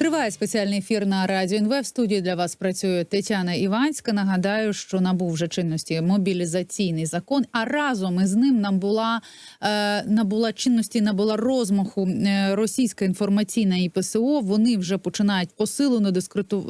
Триває спеціальний ефір на радіо НВ. В студії для вас працює Тетяна Іванська. Нагадаю, що набув вже чинності мобілізаційний закон. А разом із ним нам була е, набула чинності, набула розмаху е, російська інформаційна і ПСО. Вони вже починають посилено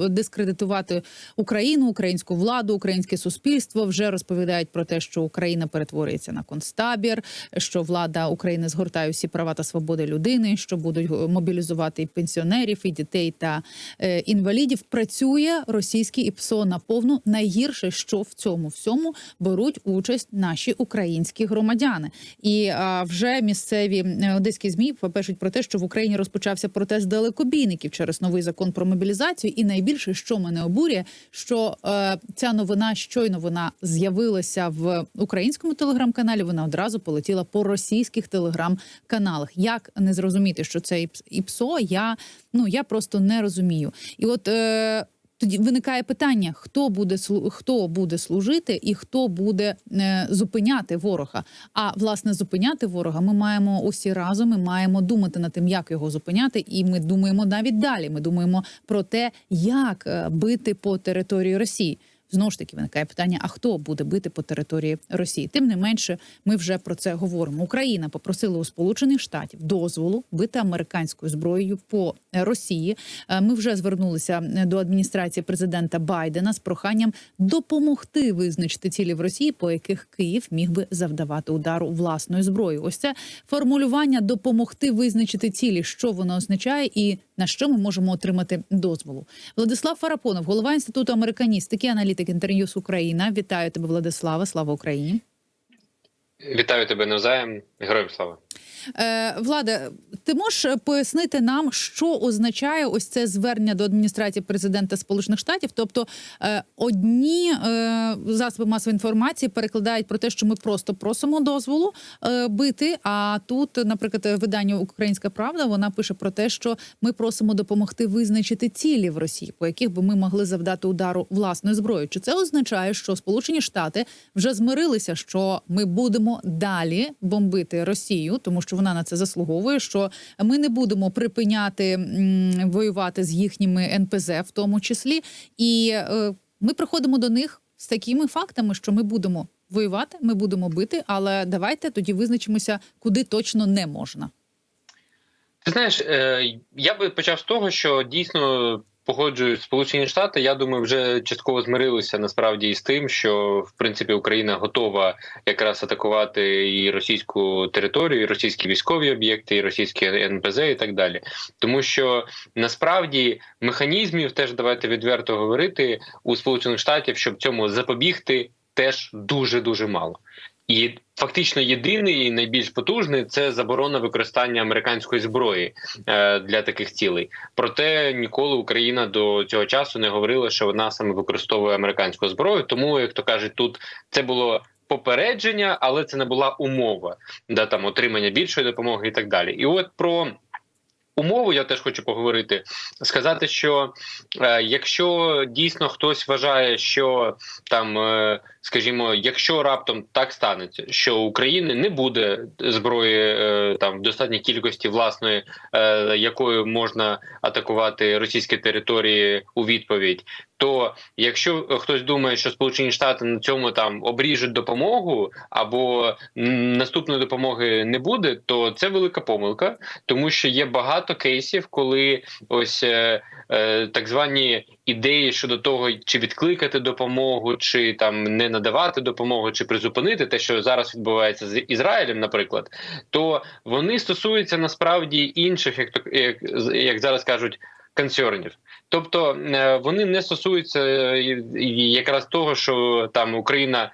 дискредитувати Україну, українську владу, українське суспільство. Вже розповідають про те, що Україна перетворюється на концтабір, що влада України згортає всі права та свободи людини, що будуть мобілізувати і пенсіонерів, і дітей та е, інвалідів. Працює російський ІПСО наповну. Найгірше, що в цьому всьому беруть участь наші українські громадяни. І вже місцеві е, одеські змі пишуть про те, що в Україні розпочався протест далекобійників через новий закон про мобілізацію. І найбільше, що мене обурює, що е, ця новина щойно вона з'явилася в українському телеграм-каналі. Вона одразу полетіла по російських телеграм-каналах. Як не зрозуміти, що це ІПС- ІПСО, я ну я просто не розумію. І от е, тоді виникає питання: хто буде хто буде служити і хто буде е, зупиняти ворога. А власне зупиняти ворога ми маємо усі разом. Ми маємо думати над тим, як його зупиняти, і ми думаємо навіть далі. Ми думаємо про те, як е, бити по території Росії. Знову ж таки виникає питання: а хто буде бити по території Росії? Тим не менше, ми вже про це говоримо. Україна попросила у Сполучених Штатів дозволу бити американською зброєю по Росії. Е, Ми вже звернулися е, до адміністрації президента Байдена з проханням допомогти визначити цілі в Росії, по яких Київ міг би завдавати удару власною зброєю. Ось це формулювання допомогти визначити цілі, що воно означає, і на що ми можемо отримати дозволу. Владислав Фарапонов, голова інституту американістики, аналітик з Україна. Вітаю тебе, Владислава. Слава Україні. Вітаю тебе навзаєм. Героям слава. Е, Влада, ти можеш пояснити нам, що означає ось це звернення до адміністрації президента Сполучених Штатів? Тобто е, одні е, засоби масової інформації перекладають про те, що ми просто просимо дозволу бити. А тут, наприклад, видання Українська Правда вона пише про те, що ми просимо допомогти визначити цілі в Росії, по яких би ми могли завдати удару власною зброєю. Чи це означає, що Сполучені Штати вже змирилися, що ми будемо далі бомбити Росію, тому що вона на це заслуговує. Що ми не будемо припиняти воювати з їхніми НПЗ, в тому числі, і е, ми приходимо до них з такими фактами, що ми будемо воювати, ми будемо бити, але давайте тоді визначимося, куди точно не можна. Ти знаєш, е, я би почав з того, що дійсно погоджуюсь Сполучені Штати. Я думаю, вже частково змирилися насправді із тим, що в принципі Україна готова якраз атакувати і російську територію, і російські військові об'єкти, і російські НПЗ, і так далі. Тому що насправді механізмів теж давайте відверто говорити у Сполучених Штатів, щоб цьому запобігти, теж дуже дуже мало. І фактично єдиний і найбільш потужний це заборона використання американської зброї е, для таких цілей. Проте ніколи Україна до цього часу не говорила, що вона саме використовує американську зброю. Тому, як то кажуть, тут це було. Попередження, але це не була умова да там отримання більшої допомоги і так далі. І от про умову я теж хочу поговорити. Сказати, що е, якщо дійсно хтось вважає, що там, е, скажімо, якщо раптом так станеться, що України не буде зброї е, там в достатній кількості власної, е, якою можна атакувати російські території у відповідь. То якщо хтось думає, що Сполучені Штати на цьому там обріжуть допомогу або наступної допомоги не буде, то це велика помилка, тому що є багато кейсів, коли ось е, е, так звані ідеї щодо того, чи відкликати допомогу, чи там не надавати допомогу, чи призупинити те, що зараз відбувається з Ізраїлем, наприклад, то вони стосуються насправді інших, як як, як зараз кажуть, консернів. Тобто е, вони не стосуються е, якраз того, що там Україна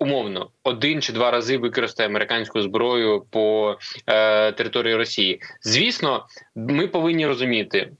умовно один чи два рази використає американську зброю по е, території Росії. Звісно, ми повинні розуміти.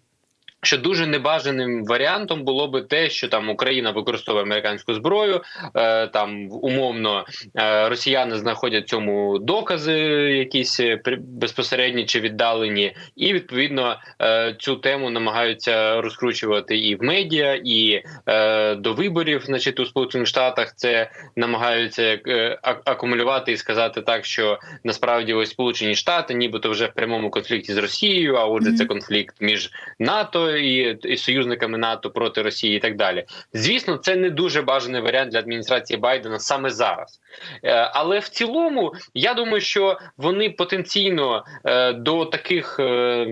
Що дуже небажаним варіантом було би те, що там Україна використовує американську зброю, е, там умовно е, росіяни знаходять цьому докази, якісь е, при- безпосередні чи віддалені, і відповідно е, цю тему намагаються розкручувати і в медіа, і е, до виборів, значить, у Сполучених Штатах. Це намагаються е, акумулювати і сказати так, що насправді ось Сполучені Штати, нібито вже в прямому конфлікті з Росією, а отже, це конфлікт між НАТО і, і союзниками НАТО проти Росії, і так далі. Звісно, це не дуже бажаний варіант для адміністрації Байдена саме зараз. Е, але в цілому, я думаю, що вони потенційно е, до таких е,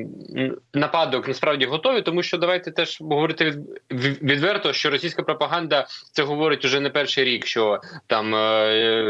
нападок насправді готові, тому що давайте теж говорити від, від- відверто, що російська пропаганда це говорить уже не перший рік, що там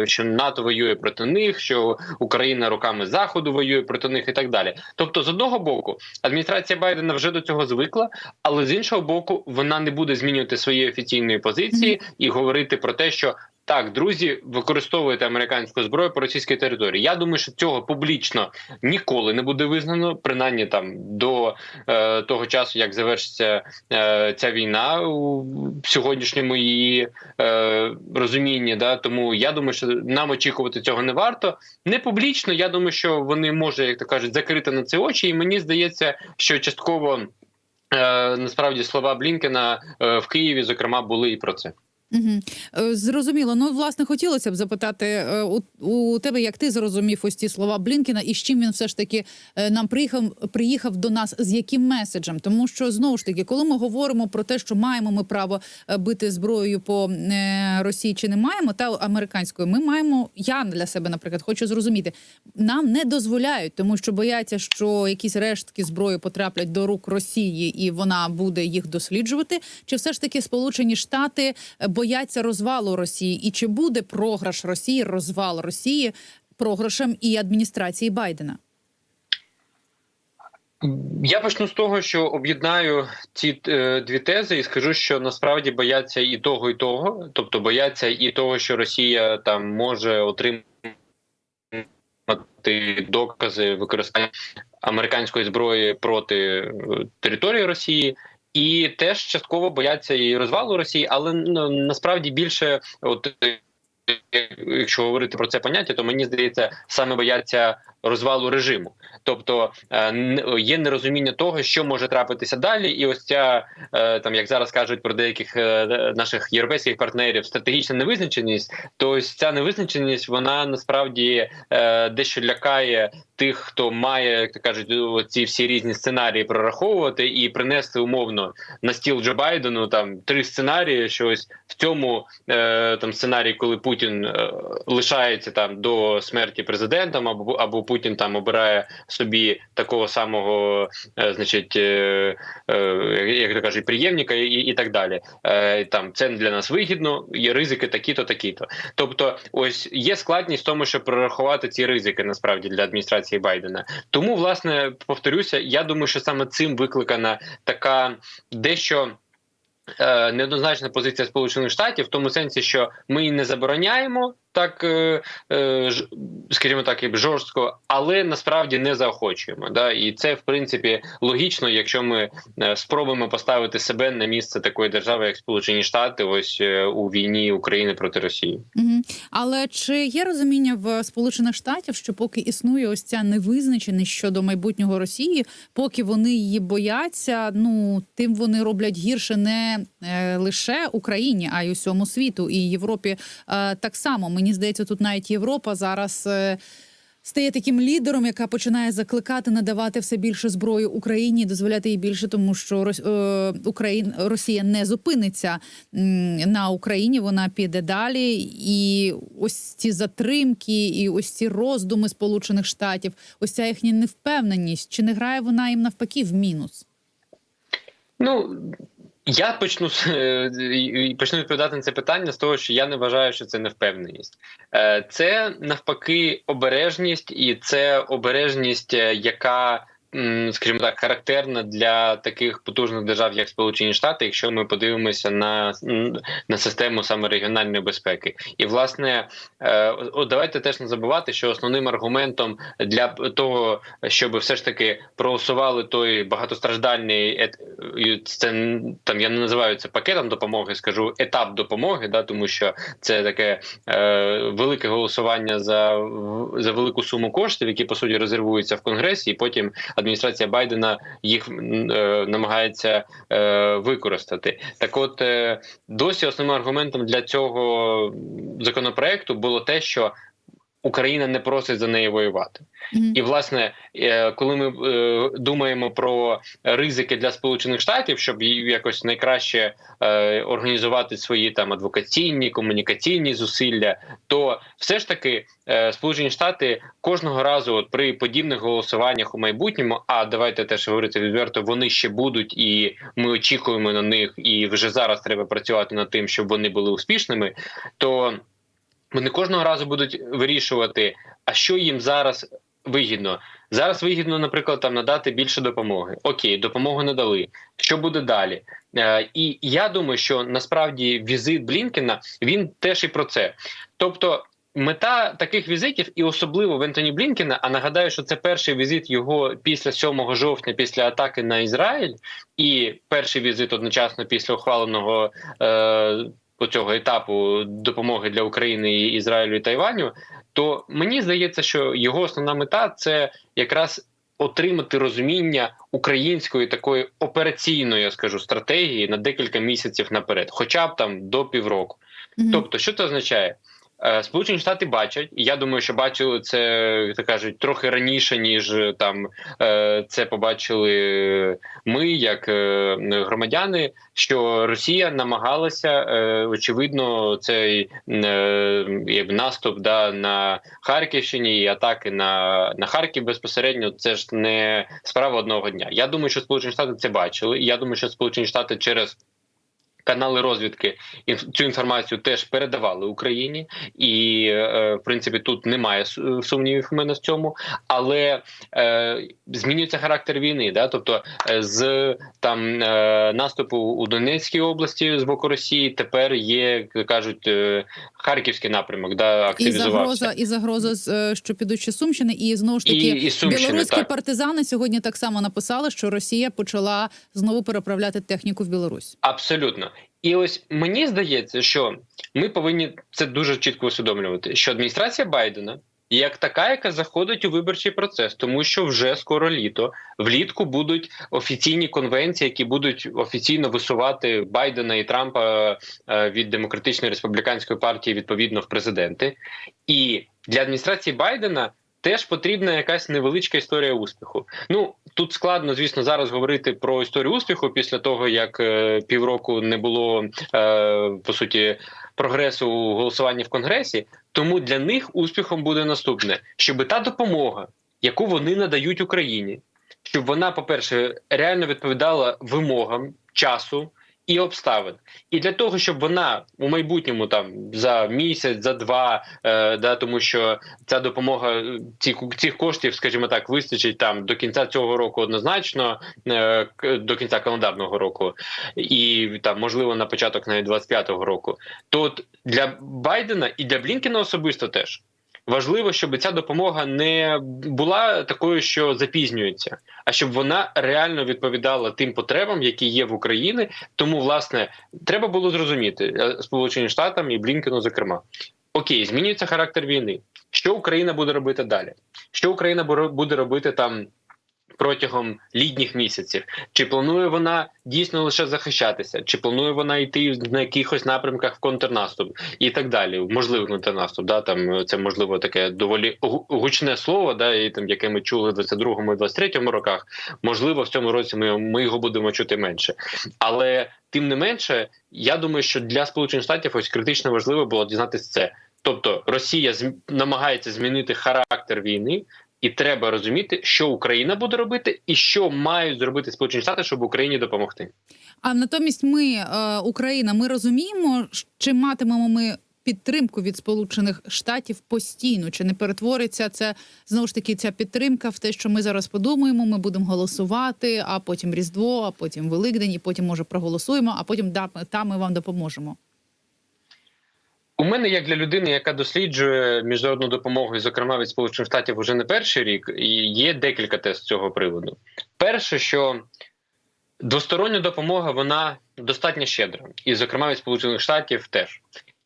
що НАТО воює проти них, що Україна руками заходу воює проти них, і так далі. Тобто, з одного боку, адміністрація Байдена вже до цього звикла, але з іншого боку, вона не буде змінювати своєї офіційної позиції і говорити про те, що. Так, друзі, використовуєте американську зброю по російській території. Я думаю, що цього публічно ніколи не буде визнано, принаймні там до е, того часу, як завершиться е, ця війна у сьогоднішньому її е, розумінні. Да? Тому я думаю, що нам очікувати цього не варто. Не публічно. Я думаю, що вони може, як то кажуть, закрити на це очі, і мені здається, що частково. Е, насправді слова Блінкена е, в Києві, зокрема, були і про це. Угу. Зрозуміло. Ну, власне, хотілося б запитати е, у, у тебе, як ти зрозумів ось ці слова Блінкіна, і з чим він все ж таки е, нам приїхав приїхав до нас, з яким меседжем? Тому що знову ж таки, коли ми говоримо про те, що маємо ми право бити зброєю по Росії, чи не маємо, та американською, ми маємо. Я для себе, наприклад, хочу зрозуміти, нам не дозволяють, тому що бояться, що якісь рештки зброї потраплять до рук Росії, і вона буде їх досліджувати. Чи все ж таки Сполучені Штати бояться розвалу Росії, і чи буде програш Росії, розвал Росії програшем і адміністрації Байдена? Я почну з того, що об'єднаю ці е, дві тези, і скажу, що насправді бояться і того, і того. Тобто бояться і того, що Росія там може отримати докази використання американської зброї проти е, території Росії. І теж частково бояться і розвалу Росії, але ну, насправді більше, от якщо говорити про це поняття, то мені здається, саме бояться розвалу режиму. Тобто е, є нерозуміння того, що може трапитися далі, і ось ця е, там, як зараз кажуть про деяких е, наших європейських партнерів, стратегічна невизначеність. То ось ця невизначеність вона насправді дещо лякає тих, хто має, як то кажуть, ці всі різні сценарії прораховувати і принести умовно на стіл Джо Байдену там три сценарії. Що ось в цьому там сценарії, коли Путін е, лишається там до смерті президентом, або або Путін там обирає собі такого самого, е, значить, е, як то кажуть, приємника і, і так далі. Там це для нас вигідно, є ризики такі-то, такі-то. Тобто, ось є складність в тому, щоб прорахувати ці ризики насправді для адміністрації Байдена. Тому, власне, повторюся, я думаю, що саме цим викликана така дещо. Е, Неоднозначна позиція Сполучених Штатів в тому сенсі, що ми не забороняємо так, е, е, скажімо так, і жорстко, але насправді не заохочуємо. Да? І це в принципі логічно, якщо ми е, спробуємо поставити себе на місце такої держави, як Сполучені Штати, ось у війні України проти Росії. Угу. Але чи є розуміння в Сполучених Штатів, що поки існує ось ця невизначеність щодо майбутнього Росії, поки вони її бояться, ну тим вони роблять гірше не лише Україні, а й усьому світу і Європі так само. Мені здається, тут навіть Європа зараз. Е, Стає таким лідером, яка починає закликати надавати все більше зброї Україні, дозволяти їй більше, тому що е, Україн Росія не зупиниться на Україні. Вона піде далі, і ось ці затримки, і ось ці роздуми Сполучених Штатів, ось ця їхня невпевненість. Чи не грає вона їм навпаки в мінус? Ну я почну е, почну відповідати на це питання з того, що я не вважаю, що це невпевненість. Е, Це навпаки обережність, і це обережність, е, яка. Скажімо так, характерна для таких потужних держав, як Сполучені Штати, якщо ми подивимося на на систему саме регіональної безпеки, і власне, е, давайте теж не забувати, що основним аргументом для того, щоб все ж таки проголосували той багатостраждальний це там я не називаю це пакетом допомоги, скажу етап допомоги, да тому що це таке е, велике голосування за за велику суму коштів, які по суті резервуються в конгресі, і потім адміністрація Байдена їх е, намагається е, використати. Так, от е, досі основним аргументом для цього законопроекту було те, що Україна не просить за неї воювати. Мгм. І власне, е, коли ми е, думаємо про ризики для Сполучених Штатів, щоб їй якось найкраще е, організувати свої там адвокаційні комунікаційні зусилля, то все ж таки Сполучені Штати кожного разу, от при подібних голосуваннях у майбутньому, а давайте теж говорити відверто, вони ще будуть, і ми очікуємо на них, і вже зараз треба працювати над тим, щоб вони були успішними. То вони кожного разу будуть вирішувати, а що їм зараз вигідно. Зараз вигідно, наприклад, там надати більше допомоги. Окей, допомогу не дали. Що буде далі? Е, і я думаю, що насправді візит Блінкена він теж і про це. Тобто, мета таких візитів, і особливо в Ентоні Блінкена, а нагадаю, що це перший візит його після 7 жовтня, після атаки на Ізраїль, і перший візит одночасно після ухваленого. Е, цього етапу допомоги для України, Ізраїлю і Тайваню, то мені здається, що його основна мета це якраз отримати розуміння української такої операційної, я скажу, стратегії на декілька місяців наперед, хоча б там до півроку. Мгм. Тобто, що це означає? Е, Сполучені Штати бачать, і я думаю, що бачили це то кажуть трохи раніше, ніж е, там е, це побачили ми, як громадяни, що Росія намагалася очевидно цей наступ да на Харківщині і атаки на, на Харків безпосередньо. Це ж не справа одного дня. Я думаю, що Сполучені Штати це бачили. Я думаю, що Сполучені Штати через канали розвідки цю інформацію теж передавали Україні, і е, в принципі тут немає сумнівів у мене в цьому, але е, змінюється характер війни. Да? Тобто е, з там е, наступу у Донецькій області з боку Росії тепер є як кажуть е, харківський напрямок, да І загроза, і загроза, що підуть ще Сумщини, і знову ж таки і, і Сумщини, білоруські так. партизани сьогодні так само написали, що Росія почала знову переправляти техніку в Білорусь. Абсолютно. І ось мені здається, що ми повинні це дуже чітко усвідомлювати, що адміністрація Байдена як така, яка заходить у виборчий процес, тому що вже скоро літо влітку будуть офіційні конвенції, які будуть офіційно висувати Байдена і Трампа е, від демократичної республіканської партії відповідно в президенти. І для адміністрації Байдена теж потрібна якась невеличка історія успіху. Ну тут складно, звісно, зараз говорити про історію успіху після того, як е, півроку не було е, по суті прогресу у голосуванні в конгресі. Тому для них успіхом буде наступне, щоб та допомога, яку вони надають Україні, щоб вона, по-перше, реально відповідала вимогам часу і обставин. І для того, щоб вона у майбутньому там за місяць, за два, е, да, тому що ця допомога е, ці, цих коштів, скажімо так, вистачить там до кінця цього року однозначно, е, до кінця календарного року, і там можливо на початок навіть 25-го року. То для Байдена і для Блінкена особисто теж. Важливо, щоб ця допомога не була такою, що запізнюється, а щоб вона реально відповідала тим потребам, які є в Україні. Тому, власне, треба було зрозуміти сполучені Сполученим Штатам і Блінкену, зокрема, окей, змінюється характер війни. Що Україна буде робити далі? Що Україна буде робити там протягом літніх місяців? Чи планує вона дійсно лише захищатися? Чи планує вона йти на якихось напрямках в контрнаступ і так далі? Можливо, контрнаступ, да там е, це можливо таке доволі гучне слово, да, і там яке ми чули в 22-му і 23-му роках. Можливо, в цьому році ми, ми його будемо чути менше, але тим не менше, я думаю, що для Сполучених Штатів ось критично важливо було дізнатися це. Тобто Росія намагається змінити характер війни, і треба розуміти, що Україна буде робити, і що мають зробити Сполучені Штати, щоб Україні допомогти. А натомість, ми, е, Україна, ми розуміємо, чи матимемо ми підтримку від Сполучених Штатів постійно, чи не перетвориться це знову ж таки ця підтримка в те, що ми зараз подумаємо, ми будемо голосувати, а потім Різдво, а потім Великдень, і потім може проголосуємо, а потім да, та ми вам допоможемо. У мене, як для людини, яка досліджує міжнародну допомогу, зокрема від Сполучених Штатів, уже не перший рік, і є декілька тез з цього приводу. Перше, що двостороння допомога вона достатньо щедра, і, зокрема, від Сполучених Штатів теж.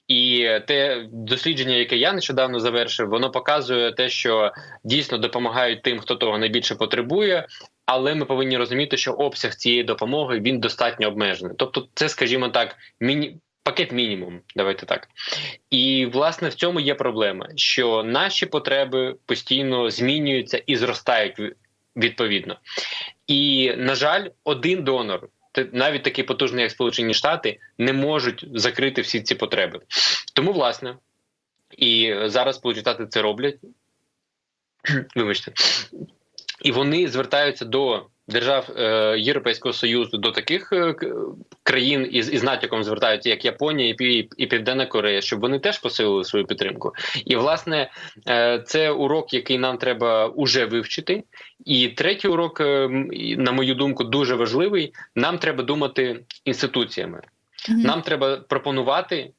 І те дослідження, яке я нещодавно завершив, воно показує те, що дійсно допомагають тим, хто того найбільше потребує. Але ми повинні розуміти, що обсяг цієї допомоги він достатньо обмежений. Тобто, це, скажімо так, міні Пакет мінімум, давайте так. І власне в цьому є проблема, що наші потреби постійно змінюються і зростають відповідно. І на жаль, один донор, навіть такий потужний, як Сполучені Штати, не можуть закрити всі ці потреби. Тому, власне, і зараз Сполучені Штати це роблять. Вибачте, і вони звертаються до держав е, Європейського союзу, до таких е, країн із, із натяком звертаються, як Японія і, і Південна Корея, щоб вони теж посилили свою підтримку. І власне е, це урок, який нам треба уже вивчити. І третій урок, е, на мою думку, дуже важливий. Нам треба думати інституціями. Нам треба пропонувати,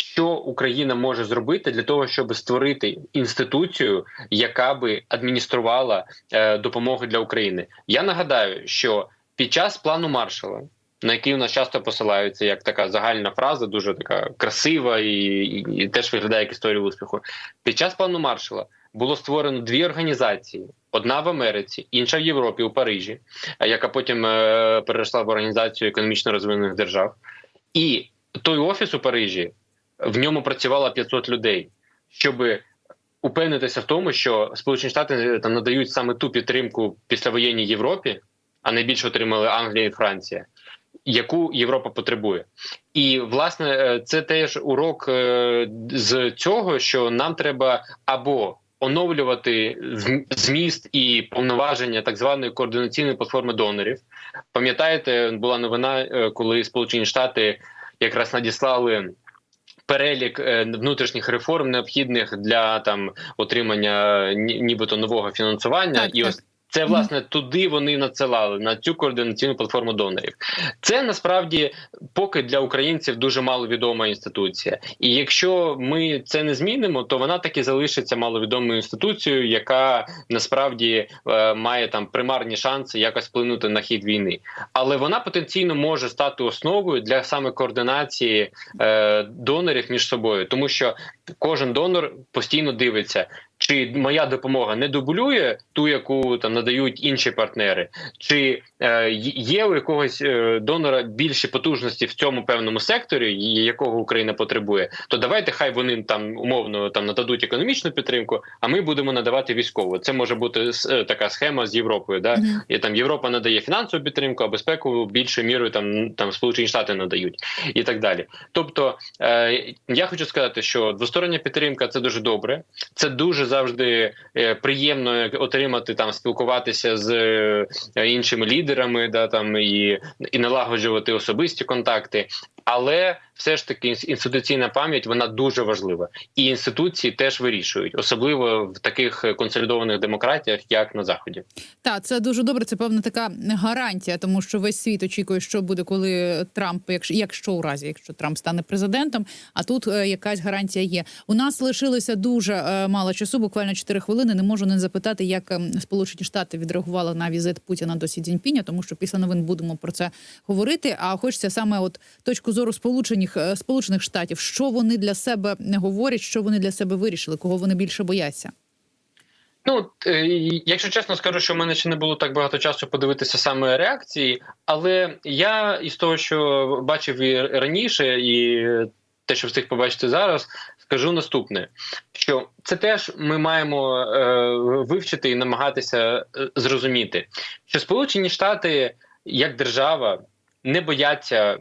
що Україна може зробити для того, щоб створити інституцію, яка би адмініструвала е, допомогу для України. Я нагадаю, що під час плану Маршала. На який у нас часто посилаються як така загальна фраза, дуже така красива і, і, і теж виглядає як історія успіху. Під час плану Маршала було створено дві організації: одна в Америці, інша в Європі, у Парижі, е, яка потім е, перейшла в організацію економічно розвинених держав. І той офіс у Парижі в ньому працювало 500 людей, щоб упевнитися в тому, що Сполучені Штати е, там надають саме ту підтримку післявоєнній Європі, а найбільше отримали Англія і Франція, яку Європа потребує. І власне е, це теж урок е, з цього, що нам треба або оновлювати зміст і повноваження так званої координаційної платформи донорів. Пам'ятаєте, була новина, коли Сполучені Штати якраз надіслали. Перелік е, внутрішніх реформ необхідних для там отримання ні- нібито нового фінансування, Так, і так. ось це власне туди вони надсилали на цю координаційну платформу донорів. Це насправді поки для українців дуже маловідома інституція. І якщо ми це не змінимо, то вона таки залишиться маловідомою інституцією, яка насправді е, має там примарні шанси якось вплинути на хід війни. Але вона потенційно може стати основою для саме координації е, донорів між собою, тому що кожен донор постійно дивиться. Чи моя допомога не дублює ту, яку там надають інші партнери, чи е, є у якогось е, донора більші потужності в цьому певному секторі, якого Україна потребує, то давайте хай вони там умовно там нададуть економічну підтримку, а ми будемо надавати військову. Це може бути е, така схема з Європою. Да? І там Європа надає фінансову підтримку, а безпеку більшою мірою там там Сполучені Штати надають і так далі. Тобто е, я хочу сказати, що двостороння підтримка це дуже добре. Це дуже завжди е, приємно отримати там спілкуватися з е, іншими лідерами, да там і, і налагоджувати особисті контакти. Але все ж таки інституційна пам'ять вона дуже важлива, і інституції теж вирішують, особливо в таких консолідованих демократіях, як на заході. Так, це дуже добре. Це певна така гарантія, тому що весь світ очікує, що буде, коли Трамп, якщо якщо у разі, якщо Трамп стане президентом. А тут е, якась гарантія є. У нас лишилося дуже е, мало часу, буквально 4 хвилини. Не можу не запитати, як ем, Сполучені Штати відреагували на візит Путіна до Сі Цзіньпіня, тому що після новин будемо про це говорити. А хочеться саме от точку зору Сполучених е, Сполучених Штатів, що вони для себе говорять, що вони для себе вирішили, кого вони більше бояться. Ну, е, якщо чесно скажу, що в мене ще не було так багато часу подивитися саме реакції, але я із того, що бачив і раніше, і те, що встиг побачити зараз, скажу наступне: що це теж ми маємо е, вивчити і намагатися е, зрозуміти, що Сполучені Штати як держава не бояться,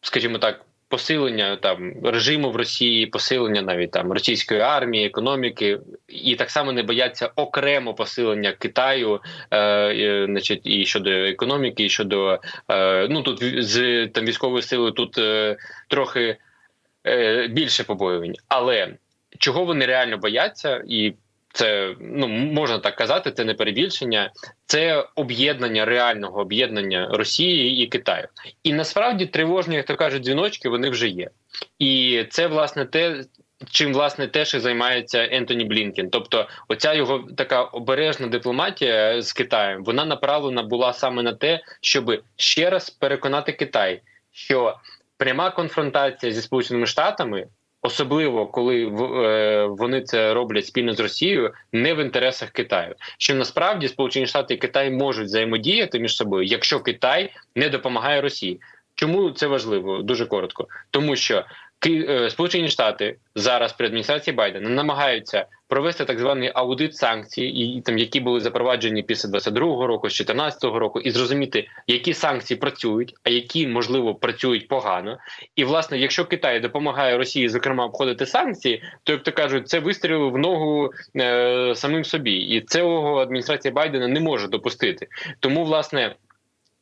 скажімо так. Посилення там режиму в Росії, посилення навіть там російської армії, економіки, і так само не бояться окремо посилення Китаю, е, значить, і щодо економіки, і щодо е, ну тут з там військовою силою тут е, трохи е, більше побоювань. Але чого вони реально бояться, і це ну можна так казати, це не перебільшення, це об'єднання реального об'єднання Росії і Китаю. І насправді тривожні, як то кажуть, дзвіночки вони вже є. І це власне те, чим власне теж і займається Ентоні Блінкен. Тобто, оця його така обережна дипломатія з Китаєм, вона направлена була саме на те, щоб ще раз переконати Китай, що пряма конфронтація зі Сполученими Штатами. Особливо коли е, вони це роблять спільно з Росією, не в інтересах Китаю. Що насправді Сполучені Штати і Китай можуть взаємодіяти між собою, якщо Китай не допомагає Росії. Чому це важливо? Дуже коротко, тому що Сполучені Штати зараз при адміністрації Байдена намагаються провести так званий аудит санкцій, і там які були запроваджені після 22-го року, з 14-го року, і зрозуміти, які санкції працюють, а які можливо працюють погано. І власне, якщо Китай допомагає Росії, зокрема, обходити санкції, то як то кажуть, це вистріл в ногу е, самим собі, і цього адміністрація Байдена не може допустити. Тому власне.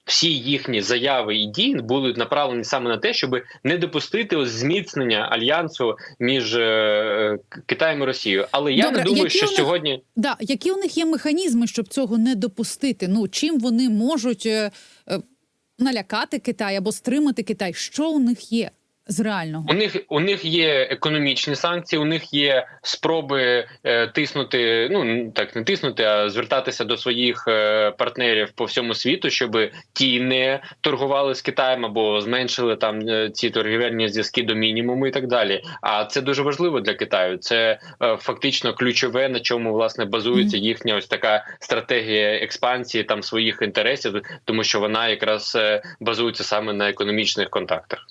Всі їхні заяви і дії були направлені саме на те, щоб не допустити ось зміцнення альянсу між е, Китаєм і Росією. Але я Добре, не думаю, які що у них- сьогодні Да, які у них є механізми, щоб цього не допустити? Ну чим вони можуть е, е, налякати Китай або стримати Китай? Що у них є з реального? У них у них є економічні санкції, у них є спроби е, тиснути. Ну так не тиснути, а звертатися до своїх е, партнерів по всьому світу, щоб ті не торгували з Китаєм або зменшили там е, ці торгівельні зв'язки до мінімуму і так далі. А це дуже важливо для Китаю. Це е, фактично ключове, на чому власне базується їхня ось така стратегія експансії там своїх інтересів, тому що вона якраз е, базується саме на економічних контактах.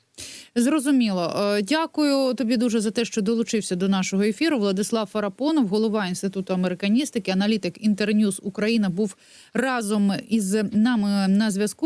Зрозуміло. Е, Дякую тобі дуже за те, що долучився до нашого ефіру. Владислав Фарапонов, голова інституту американістики, аналітик Інтерньюз Україна, був разом із нами на зв'язку.